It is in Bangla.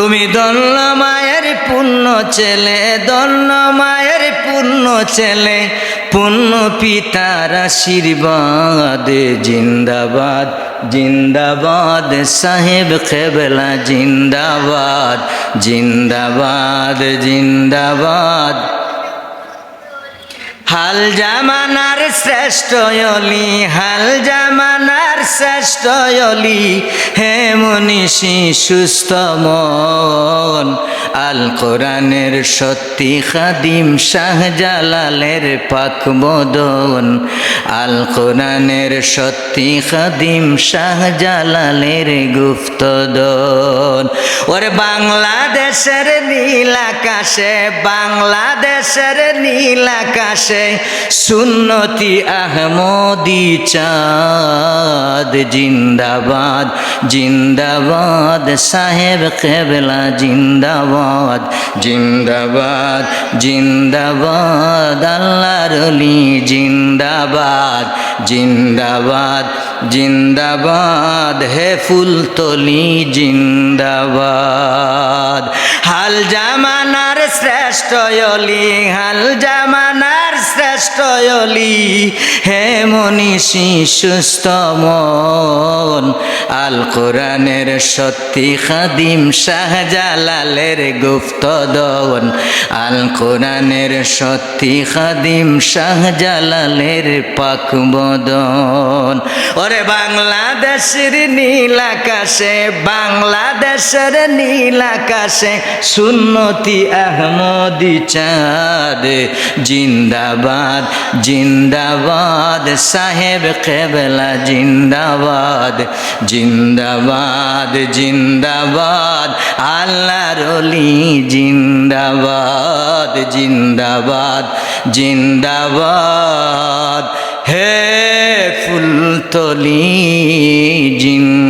তুমি দন্ন মায়ের পূর্ণ ছেলে দন্ন মায়ের পূর্ণ ছেলে পূর্ণ পিতার আশীর্বাদ, জিন্দাবাদ জিন্দাবাদ, সাহেব খেবলা, জিন্দাবাদ জিন্দাবাদ জিন্দাবাদ। হাল জামানার শ্রেষ্ঠ অলি, হাল জামানার শ্রেষ্ঠ অলি হে মনীষী সুস্থ মন। আল কোরআনের সত্যি খাদিম শাহজালালের পাক বদন আল কোরআনের সত্যি খাদিম শাহজালালের গুপ্তদন ওর বাংলাদেশের নীল আকাশে, বাংলাদেশের নীল আকাশে সুন্নতি আহমদি চাঁদ। জিন্দাবাদ জিন্দাবাদ, সাহেব কেবলা, জিন্দাবাদ জিন্দাবাদ। জিন্দাবাদ, আল্লাহর অলি জিন্দাবাদ জিন্দাবাদ জিন্দাবাদ, হে ফুলতলি জিন্দাবাদ। হাল জামানার শ্রেষ্ঠ অলি হাল জামানার শ্রেষ্ঠ অলি, হে মনীষী, সুস্থ মন। আল কোরআনের সত্যি খাদিম শাহজালালের গুপ্তদন আল কোরআনের সত্যি খাদিম শাহজালালের পাক বদন। ওরে বাংলাদেশের নীল আকাশে, বাংলাদেশের নীল আকাশে সুন্নতি আহমদি চাঁদ। জিন্দাবাদ জিন্দাবাদ, সাহেব কেবলা জিন্দাবাদ জিন্দাবাদ জিন্দাবাদ, আল্লাহর অলি জিন্দাবাদ জিন্দাবাদ জিন্দাবাদ, হে ফুলতলি জিন্দাবাদ।